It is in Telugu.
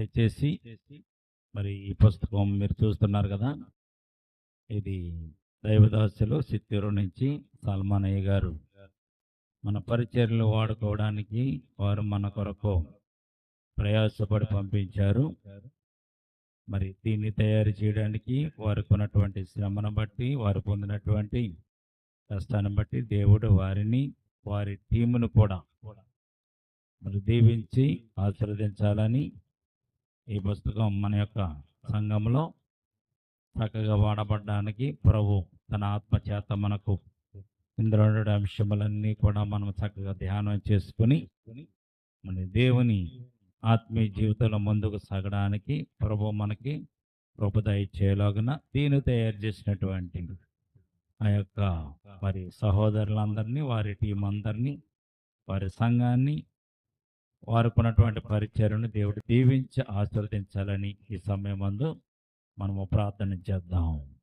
దయచేసి మరి ఈ పుస్తకం మీరు చూస్తున్నారు కదా ఇది దైవదాసులు చిత్తూరు నుంచి సల్మానయ్య గారు. మన పరిచర్లు వాడుకోవడానికి వారు మన కొరకు ప్రయాసపడి పంపించారు. మరి దీన్ని తయారు చేయడానికి వారికి ఉన్నటువంటి శ్రమను బట్టి వారు పొందినటువంటి కష్టాన్ని బట్టి దేవుడు వారిని వారి టీమును కూడా మరి దీవించి ఆశీర్వదించాలని ఈ పుస్తకం మన యొక్క సంఘంలో చక్కగా వాడబడడానికి ప్రభు తన ఆత్మ చేత మనకు ఇంద్రుడు అంశములన్నీ కూడా మనం చక్కగా ధ్యానం చేసుకుని మన దేవుని ఆత్మీయ జీవితంలో ముందుకు సాగడానికి ప్రభు మనకి కృపదయ చేయలాగున దీన్ని తయారు చేసినటువంటి ఆ యొక్క మరి సహోదరులందరినీ వారి టీం అందరినీ వారి సంఘాన్ని వారుకున్నటువంటి ఉన్నటువంటి పరిచయను దేవుడు దీవించి ఆశీర్వదించాలని ఈ సమయం మందు మనము ప్రార్థన చేద్దాం.